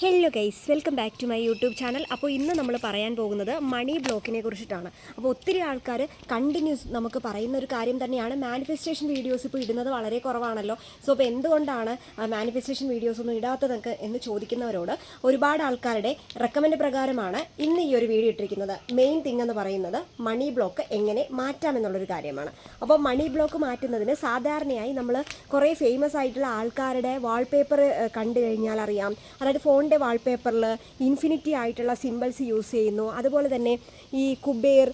Hello guys welcome back to my YouTube channel അപ്പോൾ ഇന്ന് നമ്മൾ പറയാൻ പോകുന്നത് മണി ബ്ലോക്കിനെ കുറിച്ചിട്ടാണ്. അപ്പോൾ ഒത്തിരി ആൾക്കാർ കണ്ടിന്യൂസ് നമുക്ക് പറയുന്ന ഒരു കാര്യം തന്നെയാണ്. മാനിഫെസ്റ്റേഷൻ വീഡിയോസ് ഇപ്പോൾ ഇടുന്നത് വളരെ കുറവാണല്ലോ. സോ അപ്പോൾ എന്തുകൊണ്ടാണ് മാനിഫെസ്റ്റേഷൻ വീഡിയോസ് ഒന്നും ഇടാത്തതൊക്കെ എന്ന് ചോദിക്കുന്നവരോട് ഒരുപാട് ആൾക്കാരുടെ റെക്കമെൻഡ് പ്രകാരമാണ് ഇന്ന് ഈ ഒരു വീഡിയോ ഇട്ടിരിക്കുന്നത്. മെയിൻ തിങ് എന്ന് പറയുന്നത് മണി ബ്ലോക്ക് എങ്ങനെ മാറ്റാമെന്നുള്ളൊരു കാര്യമാണ്. അപ്പോൾ മണി ബ്ലോക്ക് മാറ്റുന്നതിന് സാധാരണയായി നമ്മൾ കുറേ ഫേമസ് ആയിട്ടുള്ള ആൾക്കാരുടെ വാൾപേപ്പർ കണ്ടു കഴിഞ്ഞാൽ അറിയാം. അതായത് ഫോണിന്റെ വാൾപേപ്പറിൽ ഇൻഫിനിറ്റി ആയിട്ടുള്ള സിമ്പിൾസ് യൂസ് ചെയ്യുന്നു. അതുപോലെ തന്നെ ഈ കുബേർ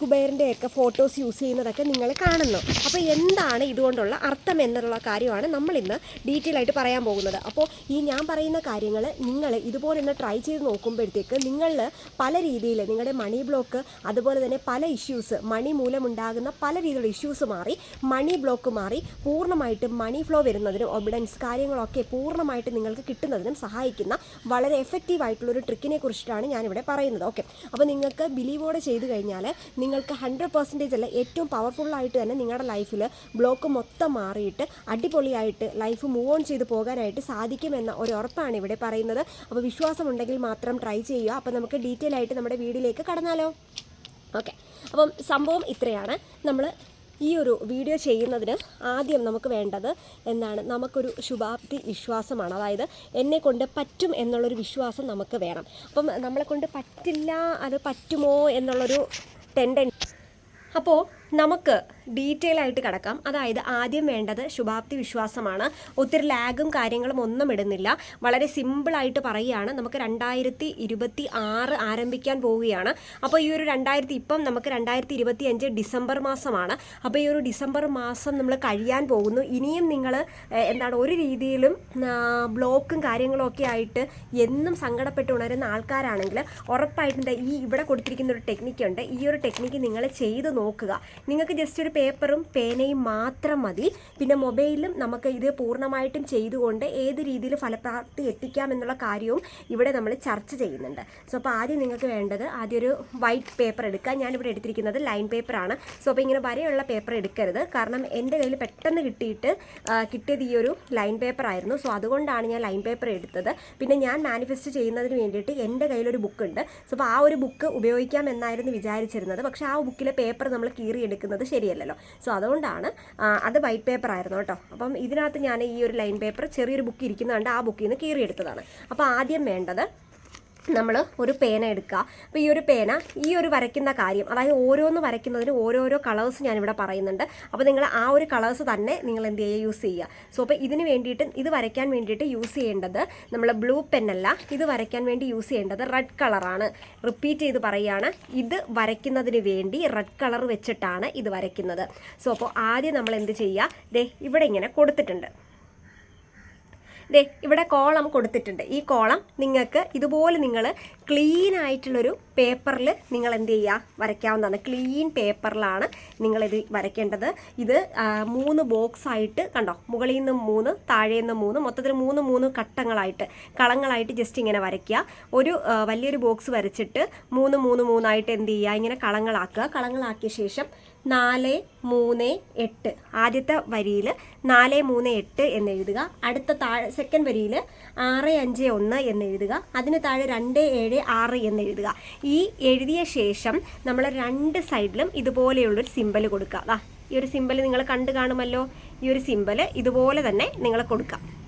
കുബേറിന്റെയൊക്കെ ഫോട്ടോസ് യൂസ് ചെയ്യുന്നതൊക്കെ നിങ്ങൾ കാണുന്നു. അപ്പോൾ എന്താണ് ഇതുകൊണ്ടുള്ള അർത്ഥം എന്നുള്ള കാര്യമാണ് നമ്മൾ ഇന്ന് ഡീറ്റെയിൽ ആയിട്ട് പറയാൻ പോകുന്നത്. അപ്പോൾ ഈ ഞാൻ പറയുന്ന കാര്യങ്ങൾ നിങ്ങൾ ഇതുപോലെ ഒന്ന് ട്രൈ ചെയ്ത് നോക്കുമ്പോഴത്തേക്ക് നിങ്ങൾ പല രീതിയിൽ നിങ്ങളുടെ മണി ബ്ലോക്ക് അതുപോലെ തന്നെ പല ഇഷ്യൂസ് മണി മൂലമുണ്ടാകുന്ന പല രീതിയിലുള്ള ഇഷ്യൂസ് മാറി മണി ബ്ലോക്ക് മാറി പൂർണമായിട്ടും മണി ഫ്ലോ വരുന്നതിനും ഒബിഡൻസ് കാര്യങ്ങളൊക്കെ പൂർണമായിട്ട് നിങ്ങൾക്ക് കിട്ടുന്നതിനും സഹായിക്കുന്ന വളരെ എഫക്റ്റീവ് ആയിട്ടുള്ള ഒരു ട്രിക്കിനെ കുറിച്ചിട്ടാണ് ഞാനിവിടെ പറയുന്നത്. ഓക്കെ അപ്പോൾ നിങ്ങൾക്ക് ബിലീവോടെ ചെയ്തു കഴിഞ്ഞാൽ നിങ്ങൾക്ക് ഹൺഡ്രഡ് പെർസെന്റേജ് അല്ല ഏറ്റവും പവർഫുള്ളായിട്ട് തന്നെ നിങ്ങളുടെ ലൈഫിൽ ബ്ലോക്ക് മൊത്തം മാറിയിട്ട് അടിപൊളിയായിട്ട് ലൈഫ് മൂവ് ഓൺ ചെയ്ത് പോകാനായിട്ട് സാധിക്കുമെന്ന ഒരു ഉറപ്പാണ് ഇവിടെ പറയുന്നത്. അപ്പോൾ വിശ്വാസമുണ്ടെങ്കിൽ മാത്രം ട്രൈ ചെയ്യുക. അപ്പോൾ നമുക്ക് ഡീറ്റെയിൽ ആയിട്ട് നമ്മുടെ വീഡിയോയിലേക്ക് കടന്നാലോ. ഓക്കെ അപ്പം സംഭവം ഇത്രയാണ്. നമ്മൾ ഈ ഒരു വീഡിയോ ചെയ്യുന്നതിന് ആദ്യം നമുക്ക് വേണ്ടത് എന്താണ്? നമുക്കൊരു ശുഭാപ്തി വിശ്വാസമാണ്. അതായത് എന്നെ കൊണ്ട് പറ്റും എന്നുള്ളൊരു വിശ്വാസം നമുക്ക് വേണം. അപ്പം നമ്മളെ കൊണ്ട് പറ്റില്ല അത് പറ്റുമോ എന്നുള്ളൊരു ടെൻഡൻസ് അപ്പോൾ നമുക്ക് ഡീറ്റെയിൽ ആയിട്ട് കിടക്കാം. അതായത് ആദ്യം വേണ്ടത് ശുഭാപ്തി വിശ്വാസമാണ്. ഒത്തിരി ലാഗും കാര്യങ്ങളും ഒന്നും ഇടുന്നില്ല. വളരെ സിമ്പിളായിട്ട് പറയുകയാണ്. നമുക്ക് രണ്ടായിരത്തി ഇരുപത്തി ആറ് ആരംഭിക്കാൻ പോവുകയാണ്. അപ്പോൾ ഈ ഒരു രണ്ടായിരത്തി ഇപ്പം നമുക്ക് രണ്ടായിരത്തി ഇരുപത്തി അഞ്ച് ഡിസംബർ മാസമാണ്. അപ്പോൾ ഈ ഒരു ഡിസംബർ മാസം നമ്മൾ കഴിയാൻ പോകുന്നു. ഇനിയും നിങ്ങൾ എന്താണ് ഒരു രീതിയിലും ബ്ലോക്കും കാര്യങ്ങളും ഒക്കെ ആയിട്ട് എന്നും സങ്കടപ്പെട്ട് ഉണരുന്ന ആൾക്കാരാണെങ്കിൽ ഉറപ്പായിട്ടും ഈ ഇവിടെ കൊടുത്തിരിക്കുന്ന ഒരു ടെക്നിക്കുണ്ട് ഈ ഒരു ടെക്നിക്ക് നിങ്ങൾ ചെയ്ത് നോക്കുക. നിങ്ങൾക്ക് ജസ്റ്റ് ഒരു പേപ്പറും പേനയും മാത്രം മതി. പിന്നെ മൊബൈലും നമുക്ക് ഇത് പൂർണമായിട്ടും ചെയ്തുകൊണ്ട് ഏത് രീതിയിൽ ഫലപ്രാപ്തി എത്തിക്കാം എന്നുള്ള കാര്യവും ഇവിടെ നമ്മൾ ചർച്ച ചെയ്യുന്നുണ്ട്. സോ അപ്പോൾ ആദ്യം നിങ്ങൾക്ക് വേണ്ടത് ആദ്യം ഒരു വൈറ്റ് പേപ്പർ എടുക്കുക. ഞാനിവിടെ എടുത്തിരിക്കുന്നത് ലൈൻ പേപ്പറാണ് സോ അപ്പോൾ ഇങ്ങനെ വരെയുള്ള പേപ്പർ എടുക്കരുത്. കാരണം എന്റെ കയ്യിൽ പെട്ടെന്ന് കിട്ടിയിട്ട് കിട്ടിയത് ഈ ഒരു ലൈൻ പേപ്പർ ആയിരുന്നു. സോ അതുകൊണ്ടാണ് ഞാൻ ലൈൻ പേപ്പർ എടുത്തത്. പിന്നെ ഞാൻ മാനിഫെസ്റ്റ് ചെയ്യുന്നതിന് വേണ്ടിയിട്ട് എന്റെ കയ്യിലൊരു ബുക്ക് ഉണ്ട്. സോ അപ്പോൾ ആ ഒരു ബുക്ക് ഉപയോഗിക്കാം എന്നായിരുന്നു വിചാരിച്ചിരുന്നത്. പക്ഷേ ആ ബുക്കിലെ പേപ്പർ നമ്മൾ കീറി എടുക്കുന്നത് ശരിയല്ലല്ലോ. സോ അതുകൊണ്ടാണ് അത് വൈറ്റ് പേപ്പർ ആയിരുന്നു കേട്ടോ. അപ്പം ഇതിനകത്ത് ഞാൻ ഈ ഒരു ലൈൻ പേപ്പർ ചെറിയൊരു ബുക്ക് ഇരിക്കുന്നതുകൊണ്ട് ആ ബുക്കിൽ നിന്ന് കീറിയെടുത്തതാണ്. അപ്പോൾ ആദ്യം വേണ്ടത് നമ്മൾ ഒരു പേന എടുക്കുക. അപ്പോൾ ഈ ഒരു പേന ഈ ഒരു വരയ്ക്കുന്ന കാര്യം അതായത് ഓരോന്ന് വരയ്ക്കുന്നതിന് ഓരോരോ കളേഴ്സ് ഞാനിവിടെ പറയുന്നുണ്ട്. അപ്പോൾ നിങ്ങൾ ആ ഒരു കളേഴ്സ് തന്നെ നിങ്ങൾ എന്ത് ചെയ്യുക? യൂസ് ചെയ്യുക. സോ അപ്പോൾ ഇതിന് വേണ്ടിയിട്ട് ഇത് വരയ്ക്കാൻ വേണ്ടിയിട്ട് യൂസ് ചെയ്യേണ്ടത് നമ്മൾ ബ്ലൂ പെന്നല്ല ഇത് വരയ്ക്കാൻ വേണ്ടി യൂസ് ചെയ്യേണ്ടത് റെഡ് കളറാണ് റിപ്പീറ്റ് ചെയ്ത് പറയുകയാണ് ഇത് വരയ്ക്കുന്നതിന് വേണ്ടി റെഡ് കളർ വെച്ചിട്ടാണ് ഇത് വരയ്ക്കുന്നത്. സോ അപ്പോൾ ആദ്യം നമ്മൾ എന്ത് ചെയ്യുക? ദേ ഇവിടെ ഇങ്ങനെ കൊടുത്തിട്ടുണ്ട്. ദേ ഇവിടെ കോളം കൊടുത്തിട്ടുണ്ട്. ഈ കോളം നിങ്ങൾക്ക് ഇതുപോലെ നിങ്ങൾ ക്ലീൻ ആയിട്ടുള്ളൊരു പേപ്പറിൽ നിങ്ങൾ എന്ത് ചെയ്യുക വരയ്ക്കാവുന്നതാണ്. ക്ലീൻ പേപ്പറിലാണ് നിങ്ങളിത് വരയ്ക്കേണ്ടത്. ഇത് മൂന്ന് ബോക്സ് ആയിട്ട് കണ്ടോ? മുകളിൽ നിന്ന് മൂന്ന് താഴെ നിന്ന് മൂന്ന് മൊത്തത്തിൽ മൂന്ന് മൂന്ന് ഘട്ടങ്ങളായിട്ട് കളങ്ങളായിട്ട് ജസ്റ്റ് ഇങ്ങനെ വരയ്ക്കുക. ഒരു വലിയൊരു ബോക്സ് വരച്ചിട്ട് മൂന്ന് മൂന്ന് മൂന്നായിട്ട് എന്ത് ചെയ്യുക? ഇങ്ങനെ കളങ്ങളാക്കുക. കളങ്ങളാക്കിയ ശേഷം നാല് മൂന്ന് എട്ട്. ആദ്യത്തെ വരിയിൽ നാല് മൂന്ന് എട്ട് എന്ന് എഴുതുക. അടുത്ത താഴെ സെക്കൻഡ് വരിയിൽ ആറ് അഞ്ച് ഒന്ന് എന്ന് എഴുതുക. അതിന് താഴെ രണ്ട് ഏഴ് ആറ് എന്ന് എഴുതുക. ഈ എഴുതിയ ശേഷം നമ്മൾ രണ്ട് സൈഡിലും ഇതുപോലെയുള്ളൊരു സിമ്പൽ കൊടുക്കുക. ഈ ഒരു സിമ്പൽ നിങ്ങൾ കണ്ടു കാണുമല്ലോ. ഈ ഒരു സിമ്പൽ ഇതുപോലെ തന്നെ നിങ്ങൾ കൊടുക്കുക.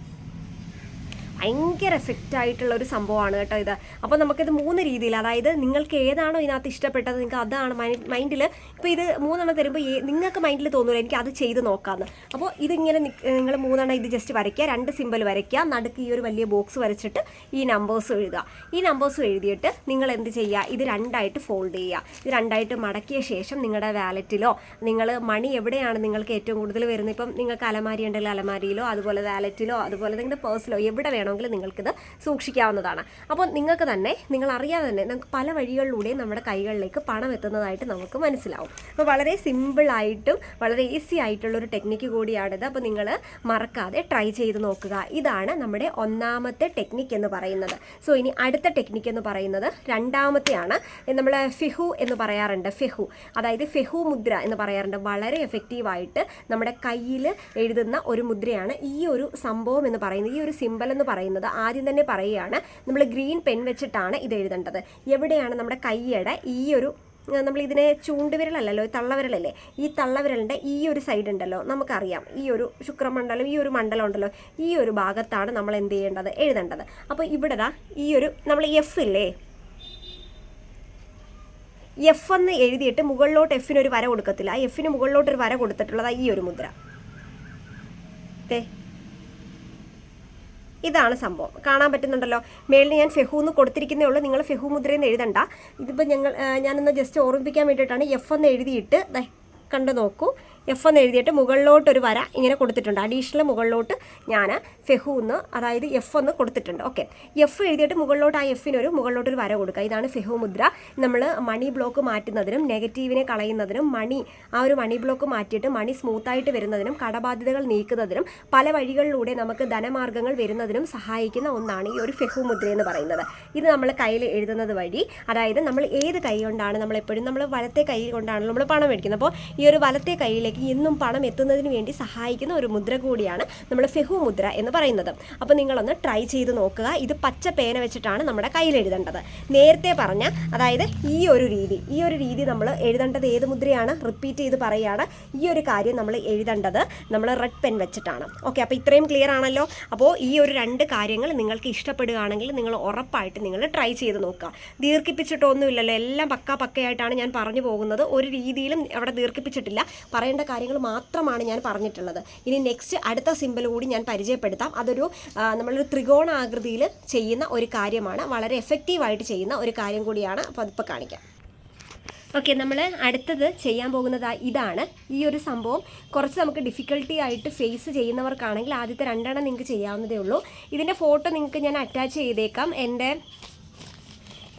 ഭയങ്കര എഫക്റ്റ് ആയിട്ടുള്ള ഒരു സംഭവമാണ് കേട്ടോ ഇത്. അപ്പോൾ നമുക്കിത് മൂന്ന് രീതിയിൽ അതായത് നിങ്ങൾക്ക് ഏതാണോ ഇതിനകത്ത് ഇഷ്ടപ്പെട്ടത് നിങ്ങൾക്ക് അതാണ് മൈൻഡിൽ ഇപ്പോൾ ഇത് മൂന്നെണ്ണം തരുമ്പോൾ നിങ്ങൾക്ക് മൈൻഡിൽ തോന്നുമല്ലോ എനിക്ക് അത് ചെയ്ത് നോക്കാമെന്ന് അപ്പോൾ ഇതിങ്ങനെ നിങ്ങൾ മൂന്നെണ്ണം ഇത് ജസ്റ്റ് വരയ്ക്കുക രണ്ട് സിമ്പിൾ വരയ്ക്കുക നടുക്ക് ഈ ഒരു വലിയ ബോക്സ് വരച്ചിട്ട് ഈ നമ്പേഴ്സ് എഴുതുക. ഈ നമ്പേഴ്സ് എഴുതിയിട്ട് നിങ്ങൾ എന്ത് ചെയ്യുക? ഇത് രണ്ടായിട്ട് ഫോൾഡ് ചെയ്യുക. ഇത് രണ്ടായിട്ട് മടക്കിയ ശേഷം നിങ്ങളുടെ വാലറ്റിലോ നിങ്ങൾ മണി എവിടെയാണ് നിങ്ങൾക്ക് ഏറ്റവും കൂടുതൽ വരുന്നത്? ഇപ്പം നിങ്ങൾക്ക് അലമാരി ഉണ്ടെങ്കിൽ അലമാരിയിലോ അതുപോലെ വാലറ്റിലോ അതുപോലെ നിങ്ങളുടെ പേഴ്സിലോ എവിടെ വേണമെങ്കിലും നിങ്ങൾക്കിത് സൂക്ഷിക്കാവുന്നതാണ്. അപ്പോൾ നിങ്ങൾക്ക് തന്നെ നിങ്ങൾ അറിയാതെ തന്നെ നമുക്ക് പല വഴികളിലൂടെ നമ്മുടെ കൈകളിലേക്ക് പണം എത്തുന്നതായിട്ട് നമുക്ക് മനസ്സിലാവും. അപ്പോൾ വളരെ സിമ്പിളായിട്ടും വളരെ ഈസി ആയിട്ടുള്ള ഒരു ടെക്നിക്ക് കൂടിയാണിത്. അപ്പോൾ നിങ്ങൾ മറക്കാതെ ട്രൈ ചെയ്ത് നോക്കുക. ഇതാണ് നമ്മുടെ ഒന്നാമത്തെ ടെക്നിക്ക് എന്ന് പറയുന്നത്. സോ ഇനി അടുത്ത ടെക്നിക്ക് എന്ന് പറയുന്നത് രണ്ടാമത്തെയാണ് നമ്മൾ ഫിഹു എന്ന് പറയാറുണ്ട്. ഫെഹു. അതായത് ഫെഹു മുദ്ര എന്ന് പറയാറുണ്ട്. വളരെ എഫക്റ്റീവായിട്ട് നമ്മുടെ കയ്യിൽ എഴുതുന്ന ഒരു മുദ്രയാണ് ഈ ഒരു സംഭവം എന്ന് പറയുന്നത്. ഈ ഒരു സിമ്പൽ എന്ന് പറയുന്നത് പറയുന്നത് ആദ്യം തന്നെ പറയുകയാണ് നമ്മൾ ഗ്രീൻ പെൻ വെച്ചിട്ടാണ് ഇത് എഴുതേണ്ടത്. എവിടെയാണ് നമ്മുടെ കൈയുടെ ഈ ഒരു നമ്മൾ ഇതിനെ ചൂണ്ടുവിരലല്ലോ തള്ളവിരലല്ലേ? ഈ തള്ളവിരലിന്റെ ഈ ഒരു സൈഡ് ഉണ്ടല്ലോ നമുക്കറിയാം. ഈ ഒരു ശുക്രമണ്ഡലം ഈ ഒരു മണ്ഡലം ഉണ്ടല്ലോ ഈ ഒരു ഭാഗത്താണ് നമ്മൾ എന്ത് ചെയ്യേണ്ടത്? എഴുതേണ്ടത്. അപ്പോൾ ഇവിടെ ഈ ഒരു നമ്മൾ എഫ് ഇല്ലേ? എഫ് എന്ന് എഴുതിയിട്ട് മുകളിലോട്ട് എഫിന് ഒരു വര കൊടുക്കത്തില്ല. ആ എഫിന് മുകളിലോട്ട് ഒരു വര കൊടുത്തിട്ടുള്ളത് ഈ ഒരു മുദ്ര. ദേ ഇതാണ് സംഭവം. കാണാൻ പറ്റുന്നുണ്ടല്ലോ. മേളിൽ ഞാൻ ഫെഹു എന്ന് കൊടുത്തിരിക്കുന്നേ ഉള്ളൂ. നിങ്ങൾ ഫെഹു മുദ്രയെന്ന് എഴുതണ്ട. ഇതിപ്പോൾ ഞങ്ങൾ ഞാനൊന്ന് ജസ്റ്റ് ഓർമ്മിപ്പിക്കാൻ വേണ്ടിയിട്ടാണ് എഫ് എന്ന് എഴുതിയിട്ട് കണ്ടു നോക്കൂ. എഫ് എന്ന് എഴുതിയിട്ട് മുകളിലോട്ട് ഒരു വര ഇങ്ങനെ കൊടുത്തിട്ടുണ്ട്. അഡീഷണൽ മുകളിലോട്ട് ഞാൻ ഫെഹു എന്ന് അതായത് എഫ് എന്ന് കൊടുത്തിട്ടുണ്ട്. ഓക്കെ എഫ് എഴുതിയിട്ട് മുകളിലോട്ട് ആ എഫിന് ഒരു മുകളിലോട്ട് ഒരു വര കൊടുക്കുക. ഇതാണ് ഫെഹു മുദ്ര. നമ്മൾ മണി ബ്ലോക്ക് മാറ്റുന്നതിനും നെഗറ്റീവിനെ കളയുന്നതിനും മണി ആ ഒരു മണി ബ്ലോക്ക് മാറ്റിയിട്ട് മണി സ്മൂത്തായിട്ട് വരുന്നതിനും കടബാധ്യതകൾ നീക്കുന്നതിനും പല വഴികളിലൂടെ നമുക്ക് ധനമാർഗങ്ങൾ വരുന്നതിനും സഹായിക്കുന്ന ഒന്നാണ് ഈ ഒരു ഫെഹു മുദ്ര എന്ന് പറയുന്നത്. ഇത് നമ്മൾ കയ്യിൽ എഴുതുന്നത് വഴി അതായത് നമ്മൾ ഏത് കൈ കൊണ്ടാണ് നമ്മൾ എപ്പോഴും നമ്മൾ വലത്തെ കൈ കൊണ്ടാണല്ലോ നമ്മൾ പണം മേടിക്കുന്നത്. അപ്പോൾ ഈ ഒരു വലത്തെ കൈയിലേക്ക് എന്നും പണം എത്തുന്നതിന് വേണ്ടി സഹായിക്കുന്ന ഒരു മുദ്ര കൂടിയാണ് നമ്മുടെ ഫെഹു മുദ്ര എന്ന് പറയുന്നത്. അപ്പോൾ നിങ്ങളൊന്ന് ട്രൈ ചെയ്ത് നോക്കുക. ഇത് പച്ച പേന വെച്ചിട്ടാണ് നമ്മുടെ കയ്യിൽ എഴുതേണ്ടത്. നേരത്തെ പറഞ്ഞ അതായത് ഈ ഒരു രീതി ഈ ഒരു രീതി നമ്മൾ എഴുതേണ്ടത് ഏത് മുദ്രയാണ്? റിപ്പീറ്റ് ചെയ്ത് പറയുകയാണ് ഈ ഒരു കാര്യം നമ്മൾ എഴുതേണ്ടത് നമ്മൾ റെഡ് പെൻ വെച്ചിട്ടാണ്. ഓക്കെ അപ്പോൾ ഇത്രയും ക്ലിയർ ആണല്ലോ? അപ്പോൾ ഈ ഒരു രണ്ട് കാര്യങ്ങൾ നിങ്ങൾക്ക് ഇഷ്ടപ്പെടുകയാണെങ്കിൽ നിങ്ങൾ ഉറപ്പായിട്ട് നിങ്ങൾ ട്രൈ ചെയ്ത് നോക്കുക. ദീർഘിപ്പിച്ചിട്ടൊന്നുമില്ലല്ലോ. എല്ലാം പക്ക പക്കയായിട്ടാണ് ഞാൻ പറഞ്ഞു പോകുന്നത്. ഒരു രീതിയിലും അവിടെ ദീർഘിപ്പിച്ചിട്ടില്ല. പറയേണ്ട കാര്യങ്ങൾ മാത്രമാണ് ഞാൻ പറഞ്ഞിട്ടുള്ളത്. ഇനി നെക്സ്റ്റ് അടുത്ത സിമ്പിൾ കൂടി ഞാൻ പരിചയപ്പെടുത്താം. അതൊരു നമ്മളൊരു ത്രികോണാകൃതിയിൽ ചെയ്യുന്ന ഒരു കാര്യമാണ്. വളരെ എഫക്റ്റീവായിട്ട് ചെയ്യുന്ന ഒരു കാര്യം കൂടിയാണ് അപ്പോൾ അതിപ്പോൾ കാണിക്കാം. ഓക്കെ നമ്മൾ അടുത്തത് ചെയ്യാൻ പോകുന്നത് ഇതാണ്. ഈ ഒരു സംഭവം കുറച്ച് നമുക്ക് ഡിഫിക്കൽട്ടി ആയിട്ട് ഫേസ് ചെയ്യുന്നവർക്കാണെങ്കിൽ ആദ്യത്തെ രണ്ടെണ്ണം നിങ്ങൾക്ക് ചെയ്യാവുന്നതേ ഉള്ളൂ. ഇതിന്റെ ഫോട്ടോ നിങ്ങൾക്ക് ഞാൻ അറ്റാച്ച് ചെയ്തേക്കാം. എന്റെ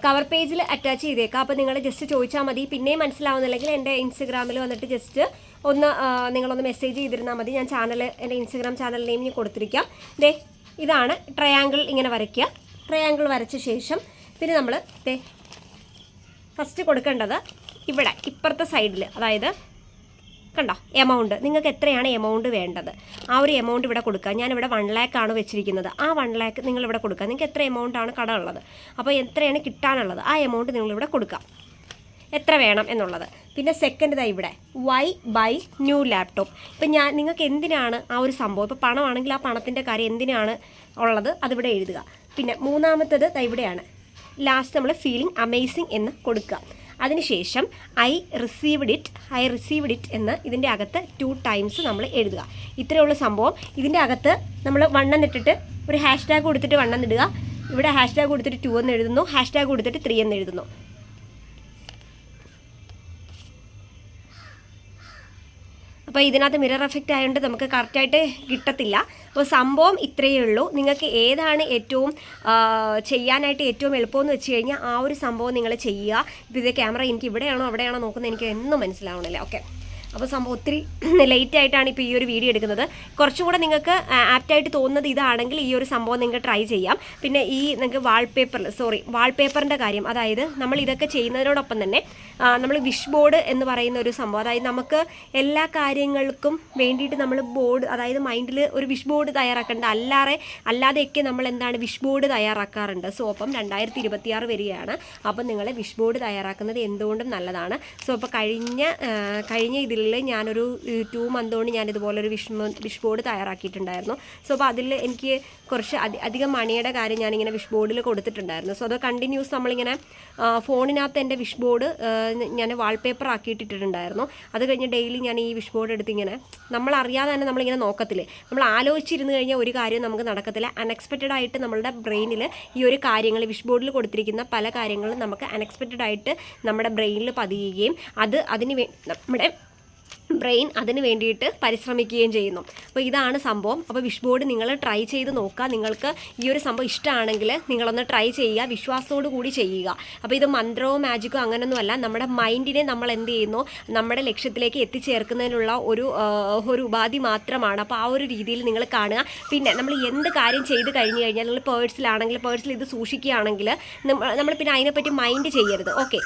കവർ പേജിൽ അറ്റാച്ച് ചെയ്തേക്കാം. അപ്പോൾ നിങ്ങൾ ജസ്റ്റ് ചോദിച്ചാൽ മതി. പിന്നെയും മനസ്സിലാവുന്നില്ലെങ്കിൽ എന്റെ ഇൻസ്റ്റഗ്രാമിൽ വന്നിട്ട് ജസ്റ്റ് ഒന്ന് നിങ്ങളൊന്ന് മെസ്സേജ് ചെയ്തിരുന്നാൽ മതി. ഞാൻ ചാനൽ എന്റെ ഇൻസ്റ്റഗ്രാം ചാനൽ നെയിം ഞാൻ കൊടുത്തിരിക്കാം. ദേ ഇതാണ് ട്രയാങ്കിൾ ഇങ്ങനെ വരയ്ക്കുക. ട്രയാങ്കിൾ വരച്ച ശേഷം പിന്നെ നമ്മൾ ദേ ഫസ്റ്റ് കൊടുക്കേണ്ടത് ഇവിടെ ഇപ്പുറത്തെ സൈഡിൽ അതായത് കണ്ടോ എമൗണ്ട് നിങ്ങൾക്ക് എത്രയാണ് എമൗണ്ട് വേണ്ടത്? ആ ഒരു എമൗണ്ട് ഇവിടെ കൊടുക്കുക. ഞാനിവിടെ വൺ ലാക്ക് ആണ് വെച്ചിരിക്കുന്നത്. ആ വൺ ലാക്ക് നിങ്ങളിവിടെ കൊടുക്കുക. നിങ്ങൾക്ക് എത്ര എമൗണ്ട് ആണ് കട ഉള്ളത്? അപ്പോൾ എത്രയാണ് കിട്ടാനുള്ളത്? ആ എമൗണ്ട് നിങ്ങളിവിടെ കൊടുക്കുക. എത്ര വേണം എന്നുള്ളത്. പിന്നെ സെക്കൻഡ് ഇതാ ഇവിടെ. വൈ ബൈ ന്യൂ ലാപ്ടോപ്പ് ഇപ്പം ഞാൻ നിങ്ങൾക്ക് എന്തിനാണ് ആ ഒരു സംഭവം? ഇപ്പോൾ പണമാണെങ്കിൽ ആ പണത്തിന്റെ കാര്യം എന്തിനാണ് ഉള്ളത്? അതിവിടെ എഴുതുക. പിന്നെ മൂന്നാമത്തത് ദാ ഇവിടെയാണ്. ലാസ്റ്റ് നമ്മൾ ഫീലിംഗ് അമേസിങ് എന്ന് കൊടുക്കുക. അതിനുശേഷം I received it I received it എന്ന് ഇതിന്റെ അകത്ത് ടു ടൈംസ് നമ്മൾ എഴുതുക. ഇത്രയുള്ള സംഭവം. ഇതിന്റെ അകത്ത് നമ്മൾ വണ്ണം ഇട്ടിട്ട് ഒരു ഹാഷ് ടാഗ് കൊടുത്തിട്ട് വണ്ണം ഇടുക. ഇവിടെ ഹാഷ് ടാഗ് കൊടുത്തിട്ട് ടു എന്ന് എഴുതുന്നു ഹാഷ് ടാഗ് കൊടുത്തിട്ട് ത്രീ എന്ന് എഴുതുന്നു. അപ്പോൾ ഇതിനകത്ത് മിറർ എഫക്റ്റ് ആയതുകൊണ്ട് നമുക്ക് കറക്റ്റായിട്ട് കിട്ടത്തില്ല. അപ്പോൾ സംഭവം ഇത്രയേ ഉള്ളൂ. നിങ്ങൾക്ക് ഏതാണ് ഏറ്റവും ചെയ്യാനായിട്ട് ഏറ്റവും എളുപ്പമെന്ന് വെച്ച് കഴിഞ്ഞാൽ ആ ഒരു സംഭവം നിങ്ങൾ ചെയ്യുക. ഇപ്പോൾ ഇത് ക്യാമറ എനിക്ക് ഇവിടെയാണോ അവിടെയാണോ നോക്കുന്നത് എനിക്ക് എന്നും മനസ്സിലാവണില്ല. ഓക്കെ അപ്പോൾ സംഭവം ഒത്തിരി ലേറ്റ് ആയിട്ടാണ് ഇപ്പോൾ ഈ ഒരു വീഡിയോ എടുക്കുന്നത്. കുറച്ചുകൂടെ നിങ്ങൾക്ക് ആപ്റ്റായിട്ട് തോന്നുന്നത് ഇതാണെങ്കിൽ ഈ ഒരു സംഭവം നിങ്ങൾക്ക് ട്രൈ ചെയ്യാം. പിന്നെ ഈ നിങ്ങൾക്ക് വാൾപേപ്പറിൽ സോറി വാൾപേപ്പറിന്റെ കാര്യം. അതായത് നമ്മൾ ഇതൊക്കെ ചെയ്യുന്നതിനോടൊപ്പം തന്നെ നമ്മൾ വിഷ് ബോർഡ് എന്ന് പറയുന്ന ഒരു സംഭവം. അതായത് നമുക്ക് എല്ലാ കാര്യങ്ങൾക്കും വേണ്ടിയിട്ട് നമ്മൾ ബോർഡ് അതായത് മൈൻഡിൽ ഒരു വിഷ് ബോർഡ് തയ്യാറാക്കേണ്ട. അല്ലാതെ അല്ലാതെയൊക്കെ നമ്മൾ എന്താണ് വിഷ് ബോർഡ് തയ്യാറാക്കാറുണ്ട്. സോ അപ്പം രണ്ടായിരത്തി ഇരുപത്തിയാറ് വരികയാണ് അപ്പം നിങ്ങൾ വിഷ് ബോർഡ് തയ്യാറാക്കുന്നത് എന്തുകൊണ്ടും നല്ലതാണ്. സോ അപ്പോൾ കഴിഞ്ഞ കഴിഞ്ഞ ഇതിൽ ഞാനൊരു ടു മന്ത് കൊണ്ട് ഞാൻ ഇതുപോലൊരു വിഷ് മ- വിഷ് ബോർഡ് തയ്യാറാക്കിയിട്ടുണ്ടായിരുന്നു. സോ അപ്പോൾ അതിൽ എനിക്ക് കുറച്ച് അധി- അധികം മണിയുടെ കാര്യം ഞാനിങ്ങനെ വിഷ് ബോർഡിൽ കൊടുത്തിട്ടുണ്ടായിരുന്നു. സോ അത് കണ്ടിന്യൂസ് നമ്മളിങ്ങനെ ഫോണിനകത്ത് എന്റെ വിഷ് ബോർഡ് ഞാൻ വാൾപേപ്പർ ആക്കിയിട്ടിട്ടുണ്ടായിരുന്നു. അത് കഴിഞ്ഞ് ഡെയിലി ഞാൻ ഈ വിഷ് ബോർഡ് എടുത്ത് ഇങ്ങനെ നമ്മൾ അറിയാതെ തന്നെ നമ്മളിങ്ങനെ നോക്കത്തില്ലേ? നമ്മൾ ആലോചിച്ചിരുന്ന് കഴിഞ്ഞാൽ ഒരു കാര്യം നമുക്ക് നടക്കത്തില്ല. അൺഎക്സ്പെക്റ്റഡ് ആയിട്ട് നമ്മളുടെ ബ്രെയിനിൽ ഈ ഒരു കാര്യങ്ങൾ വിഷ് ബോർഡിൽ കൊടുത്തിരിക്കുന്ന പല കാര്യങ്ങളും നമുക്ക് അൺഎക്സ്പെക്റ്റഡ് ആയിട്ട് നമ്മുടെ ബ്രെയിനിൽ പതിയുകയും അത് അതിന് നമ്മുടെ ബ്രെയിൻ അതിന് വേണ്ടിയിട്ട് പരിശ്രമിക്കുകയും ചെയ്യുന്നു. അപ്പോൾ ഇതാണ് സംഭവം. അപ്പോൾ വിഷ് ബോർഡ് നിങ്ങൾ ട്രൈ ചെയ്ത് നോക്കുക. നിങ്ങൾക്ക് ഈ ഒരു സംഭവം ഇഷ്ടമാണെങ്കിൽ നിങ്ങളൊന്ന് ട്രൈ ചെയ്യുക. വിശ്വാസത്തോടു കൂടി ചെയ്യുക. അപ്പോൾ ഇത് മന്ത്രമോ മാജിക്കോ അങ്ങനെയൊന്നുമല്ല നമ്മുടെ മൈൻഡിനെ നമ്മൾ എന്ത് ചെയ്യുന്നു? നമ്മുടെ ലക്ഷ്യത്തിലേക്ക് എത്തിച്ചേർക്കുന്നതിനുള്ള ഒരു ഒരു ഉപാധി മാത്രമാണ്. അപ്പോൾ ആ ഒരു രീതിയിൽ നിങ്ങൾ കാണുക. പിന്നെ നമ്മൾ എന്ത് കാര്യം ചെയ്ത് കഴിഞ്ഞ് കഴിഞ്ഞാൽ നിങ്ങൾ പേഴ്സിലാണെങ്കിൽ പേഴ്സിൽ ഇത് സൂക്ഷിക്കുകയാണെങ്കിൽ നമ്മൾ പിന്നെ അതിനെപ്പറ്റി മൈൻഡ് ചെയ്യരുത്. ഓക്കെ.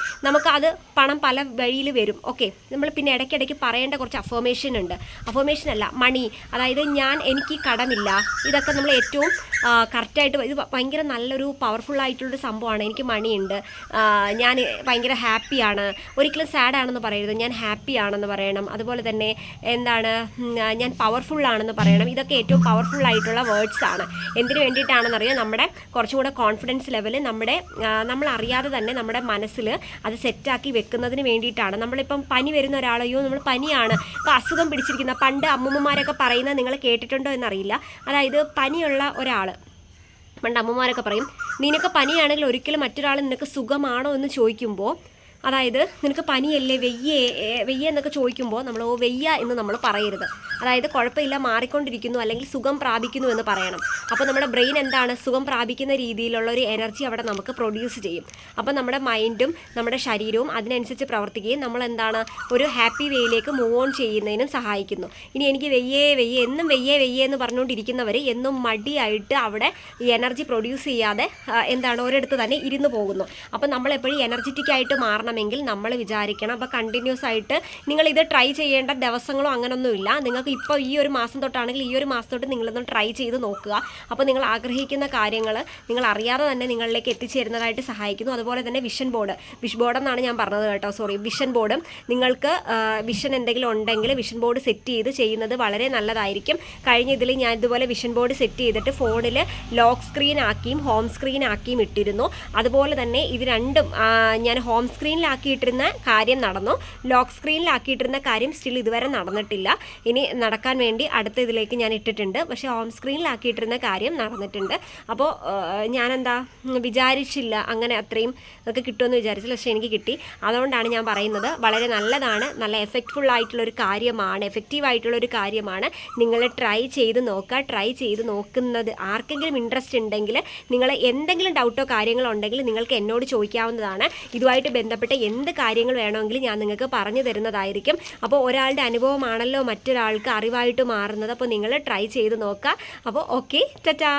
അത് പണം പല വഴിയിൽ വരും. ഓക്കെ. നമ്മൾ പിന്നെ ഇടയ്ക്കിടയ്ക്ക് പറയേണ്ട പറയേണ്ട കുറച്ച് അഫോമേഷൻ ഉണ്ട്. അഫോമേഷൻ അല്ല മണി അതായത് ഞാൻ എനിക്ക് കടമില്ല. ഇതൊക്കെ നമ്മൾ ഏറ്റവും കറക്റ്റായിട്ട് ഇത് ഭയങ്കര നല്ലൊരു പവർഫുൾ ആയിട്ടുള്ളൊരു സംഭവമാണ്. എനിക്ക് മണിയുണ്ട് ഞാൻ ഭയങ്കര ഹാപ്പിയാണ് ഒരിക്കലും സാഡ് ആണെന്ന് പറയരുത്. ഞാൻ ഹാപ്പി ആണെന്ന് പറയണം. അതുപോലെ തന്നെ എന്താണ് ഞാൻ പവർഫുൾ ആണെന്ന് പറയണം. ഇതൊക്കെ ഏറ്റവും പവർഫുൾ ആയിട്ടുള്ള വേർഡ്സ് ആണ്. എന്തിനു വേണ്ടിയിട്ടാണെന്നറിയാം? നമ്മുടെ കുറച്ചും കൂടെ കോൺഫിഡൻസ് ലെവൽ നമ്മുടെ നമ്മൾ അറിയാതെ തന്നെ നമ്മുടെ മനസ്സിൽ അത് സെറ്റാക്കി വെക്കുന്നതിന് വേണ്ടിയിട്ടാണ്. നമ്മളിപ്പം പനി വരുന്ന ഒരാളെയോ നമ്മൾ പനിയാണ്. ഇപ്പോൾ അസുഖം പിടിച്ചിരിക്കുന്ന പണ്ട് അമ്മൂമ്മമാരൊക്കെ പറയുന്നത് നിങ്ങൾ കേട്ടിട്ടുണ്ടോ എന്നറിയില്ല. അതായത് പനിയുള്ള ഒരാൾ പണ്ട് അമ്മമാരൊക്കെ പറയും നിനക്ക് പനിയാണെങ്കിൽ ഒരിക്കലും മറ്റൊരാൾ നിനക്ക് സുഖമാണോ? എന്ന് ചോദിക്കുമ്പോൾ അതായത് നിനക്ക് പനിയല്ലേ വെയ്യേ വെയ്യ എന്നൊക്കെ ചോദിക്കുമ്പോൾ നമ്മൾ ഓ വെയ്യ എന്ന് നമ്മൾ പറയരുത്. അതായത് കുഴപ്പമില്ല മാറിക്കൊണ്ടിരിക്കുന്നു അല്ലെങ്കിൽ സുഖം പ്രാപിക്കുന്നു എന്ന് പറയണം. അപ്പോൾ നമ്മുടെ ബ്രെയിൻ എന്താണ്? സുഖം പ്രാപിക്കുന്ന രീതിയിലുള്ള ഒരു എനർജി അവിടെ നമുക്ക് പ്രൊഡ്യൂസ് ചെയ്യും. അപ്പോൾ നമ്മുടെ മൈൻഡും നമ്മുടെ ശരീരവും അതിനനുസരിച്ച് പ്രവർത്തിക്കുകയും നമ്മൾ എന്താണ്? ഒരു ഹാപ്പി വേയിലേക്ക് മൂവ് ഓൺ ചെയ്യുന്നതിനും സഹായിക്കുന്നു. ഇനി എനിക്ക് വെയ്യേ വെയ്യേ എന്നും വെയ്യേ വെയ്യേ എന്ന് പറഞ്ഞുകൊണ്ടിരിക്കുന്നവർ എന്നും മടിയായിട്ട് അവിടെ എനർജി പ്രൊഡ്യൂസ് ചെയ്യാതെ എന്താണ്? ഒരിടത്ത് തന്നെ ഇരുന്ന് പോകുന്നു. അപ്പോൾ നമ്മളെപ്പോഴും എനർജറ്റിക് ആയിട്ട് മാറണമെങ്കിൽ നമ്മൾ വിചാരിക്കണം. അപ്പോൾ കണ്ടിന്യൂസ് ആയിട്ട് നിങ്ങൾ ഇത് ട്രൈ ചെയ്യേണ്ട ദിവസങ്ങളോ അങ്ങനൊന്നുമില്ല നിങ്ങൾക്ക് ഇപ്പോൾ ഈ ഒരു മാസം തൊട്ടാണെങ്കിൽ ഈ ഒരു മാസം തൊട്ട് നിങ്ങളൊന്ന് ട്രൈ ചെയ്ത് നോക്കുക. അപ്പോൾ നിങ്ങൾ ആഗ്രഹിക്കുന്ന കാര്യങ്ങൾ നിങ്ങൾ അറിയാതെ തന്നെ നിങ്ങളിലേക്ക് എത്തിച്ചേരുന്നതായിട്ട് സഹായിക്കുന്നു. അതുപോലെ തന്നെ വിഷൻ ബോർഡ് വിഷ് ബോർഡ് എന്നാണ് ഞാൻ പറഞ്ഞത് കേട്ടോ. സോറി വിഷൻ ബോർഡ് നിങ്ങൾക്ക് വിഷൻ എന്തെങ്കിലും ഉണ്ടെങ്കിൽ വിഷൻ ബോർഡ് സെറ്റ് ചെയ്ത് ചെയ്യുന്നത് വളരെ നല്ലതായിരിക്കും. കഴിഞ്ഞ ഇതിൽ ഞാൻ ഇതുപോലെ വിഷൻ ബോർഡ് സെറ്റ് ചെയ്തിട്ട് ഫോണിൽ ലോക്ക് സ്ക്രീൻ ആക്കിയും ഹോം സ്ക്രീൻ ആക്കിയും ഇട്ടിരുന്നു. അതുപോലെ തന്നെ ഇത് രണ്ടും ഞാൻ ഹോം സ്ക്രീനിലാക്കിയിട്ടിരുന്ന കാര്യം നടന്നു. ലോക്ക് സ്ക്രീനിലാക്കിയിട്ടിരുന്ന കാര്യം സ്റ്റിൽ ഇതുവരെ നടന്നിട്ടില്ല. ഇനി നടക്കാൻ വേണ്ടി അടുത്ത ഇതിലേക്ക് ഞാൻ ഇട്ടിട്ടുണ്ട്. പക്ഷേ ഹോം സ്ക്രീനിലാക്കിയിട്ടിരുന്ന കാര്യം നടന്നിട്ടുണ്ട്. അപ്പോൾ ഞാനെന്താ വിചാരിച്ചില്ല അങ്ങനെ അത്രയും ഒക്കെ കിട്ടുമെന്ന് വിചാരിച്ചില്ല. പക്ഷേ എനിക്ക് കിട്ടി. അതുകൊണ്ടാണ് ഞാൻ പറയുന്നത് വളരെ നല്ലതാണ്. നല്ല എഫക്റ്റ്ഫുൾ ആയിട്ടുള്ള ഒരു കാര്യമാണ്. എഫക്റ്റീവ് ആയിട്ടുള്ള ഒരു കാര്യമാണ്. നിങ്ങൾ ട്രൈ ചെയ്ത് നോക്കുക. ട്രൈ ചെയ്ത് നോക്കുന്നത് ആർക്കെങ്കിലും ഇൻട്രസ്റ്റ് ഉണ്ടെങ്കിൽ നിങ്ങൾ എന്തെങ്കിലും ഡൗട്ടോ കാര്യങ്ങളോ ഉണ്ടെങ്കിൽ നിങ്ങൾക്ക് എന്നോട് ചോദിക്കാവുന്നതാണ്. ഇതുമായിട്ട് ബന്ധപ്പെട്ട എന്ത് കാര്യങ്ങൾ വേണമെങ്കിലും ഞാൻ നിങ്ങൾക്ക് പറഞ്ഞു തരുന്നതായിരിക്കും. അപ്പോൾ ഒരാളുടെ അനുഭവമാണല്ലോ മറ്റൊരാൾക്ക് അറിവായിട്ട് മാറുന്നത്. അപ്പോൾ നിങ്ങൾ ട്രൈ ചെയ്ത് നോക്കുക. അപ്പോൾ ഓക്കെ ചറ്റാ